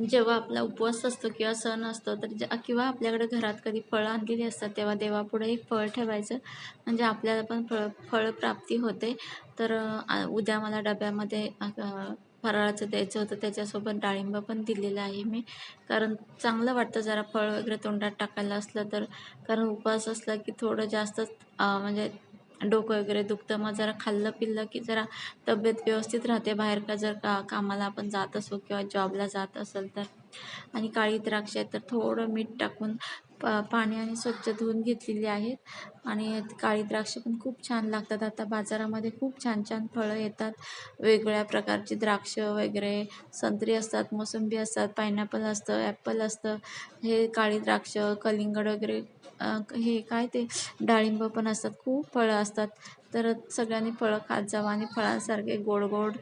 जेव्हा आपला उपवास असतो किंवा सण असतो तर जे किंवा आपल्याकडे घरात कधी फळं आणलेली असतात तेव्हा देवापुढे एक फळ ठेवायचं. म्हणजे आपल्याला पण फळ फळप्राप्ती होते. तर उद्या मला डब्यामध्ये फराळाचं द्यायचं होतं त्याच्यासोबत डाळिंब पण दिलेलं आहे मी. कारण चांगलं वाटतं जरा फळ वगैरे तोंडात टाकायला असलं तर. कारण उपवास असला की थोडं जास्तच म्हणजे डोकं वगैरे दुखतं. मग जरा खाल्लं पिल्लं की जरा तब्येत व्यवस्थित राहते. बाहेर का जर का कामाला आपण जात असू किंवा जॉबला जात असेल तर. आणि काळी द्राक्ष तर थोडं मीठ टाकून प पाण्याने स्वच्छ धुवून घेतलेली आहेत. आणि काळी द्राक्ष पण खूप छान लागतात. आता बाजारामध्ये खूप छान छान फळं येतात. वेगवेगळ्या प्रकारची द्राक्ष वगैरे संत्री असतात मोसंबी असतात पायनॅपल असतं ॲपल असतं. हे काळी द्राक्ष कलिंगड वगैरे हे काय ते डाळिंब पण असतात. खूप फळं असतात. तर सगळ्यांनी फळं खात जावं आणि फळांसारखे गोड गोड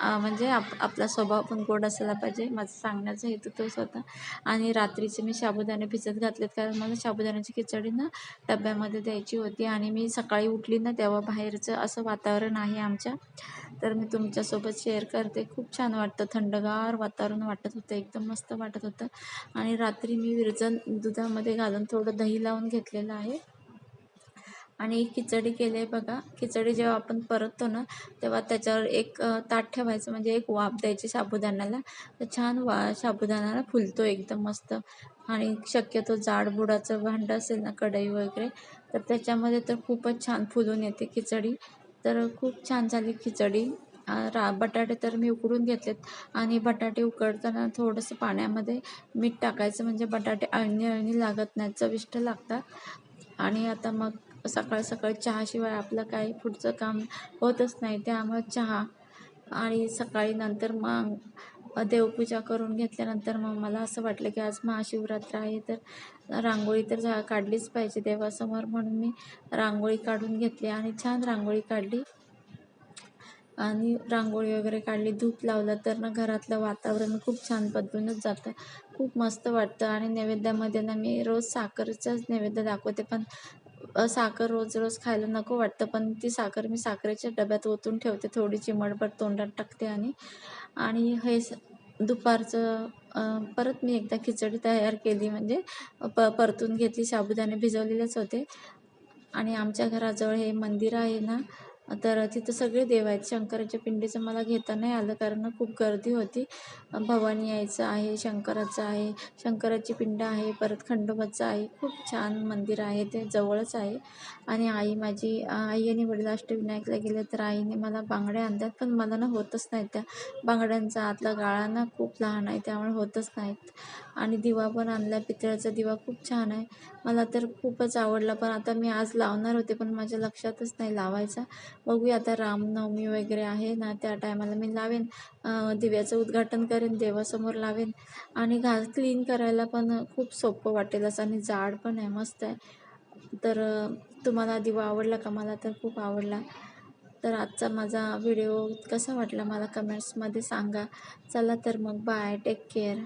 म्हणजे आप आपला स्वभाव पण गोड असायला पाहिजे. माझं सांगण्याचा हेतू तोच होता. आणि रात्रीचे मी साबुदाणे भिजत घातलेत कारण मला साबुदाण्याची खिचडी ना डब्यामध्ये द्यायची होती आणि मी सकाळी उठली ना तेव्हा बाहेरचं असं वातावरण आहे आमच्या. तर मी तुमच्यासोबत शेअर करते. खूप छान वाटतं. थंडगार वातावरण वाटत होतं. एकदम मस्त वाटत होतं. आणि रात्री मी विरजन दुधामध्ये घालून थोडं दही लावून घेतलेलं आहे. आणि खिचडी केली आहे बघा. खिचडी जेव्हा आपण परततो ना तेव्हा त्याच्यावर एक ताट ठेवायचं म्हणजे एक वाफ द्यायची साबुदाण्याला. तर छान वा साबुदाण्याला फुलतो एकदम मस्त. आणि शक्यतो जाड बुडाचं भांडं असेल ना कढई वगैरे तर त्याच्यामध्ये तर खूपच छान फुलून येते खिचडी. तर खूप छान झाली खिचडी. रा बटाटे तर मी उकडून घेतलेत. आणि बटाटे उकडताना थोडंसं पाण्यामध्ये मीठ टाकायचं म्हणजे बटाटे अळणी अळणी लागत नाही चविष्ट लागतात. आणि आता मग सकाळ सकाळी चहाशिवाय आपलं काही पुढचं काम होतच नाही. त्यामुळे चहा आणि सकाळी नंतर मग देवपूजा करून घेतल्यानंतर मग मला असं वाटलं की आज महाशिवरात्र आहे तर रांगोळी तर झा काढलीच पाहिजे देवासमोर म्हणून मी रांगोळी काढून घेतली आणि छान रांगोळी काढली. आणि रांगोळी वगैरे काढली धूप लावलं तर ना घरातलं वातावरण खूप छान बदलूनच जातं. खूप मस्त वाटतं आणि नैवेद्यामध्ये ना मी रोज साखरचंच नैवेद्य दाखवते पण साखर रोज रोज खायला नको वाटतं पण ती साखर मी साखरेच्या डब्यात ओतून ठेवते थोडी चिमटभर तोंडात टाकते आणि आणि हे दुपारचं परत मी एकदा खिचडी तयार केली म्हणजे प परतून घेतली साबुदाणे भिजवलेलेच होते. आणि आमच्या घराजवळ हे मंदिर आहे ना तर तिथं सगळे देव आहेत. शंकराच्या पिंडीचं मला घेता नाही आलं कारण खूप गर्दी होती. भवानी यायचं आहे शंकराचं आहे. शंकराची पिंड आहे परत खंडोबाचं आहे. खूप छान मंदिर आहे ते जवळच आहे. आणि आई माझी आई आणि वडील अष्टविनायकला गेले तर आईने मला बांगड्या आणतात पण मला ना होतच नाहीत त्या. बांगड्यांचा आतला गाळा ना खूप लहान आहे त्यामुळे होतच नाहीत. आणि दिवा पण आणला पितळाचा दिवा खूप छान आहे. मला तर खूपच आवडला पण आता मी आज लावणार होते पण माझ्या लक्षातच नाही लावायचा. बघूया आता रामनवमी वगैरे आहे ना त्या टायमाला मी लावेन दिव्याचं उद्घाटन करेन देवासमोर लावेन आणि घास क्लीन करायला पण खूप सोपं वाटेल असं आणि जाड पण आहे मस्त आहे. तर तुम्हाला दिवा आवडला का? मला तर खूप आवडला. तर आजचा माझा व्हिडिओ कसा वाटला? मला कमेंट्समध्ये सांगा. चला तर मग बाय टेक केअर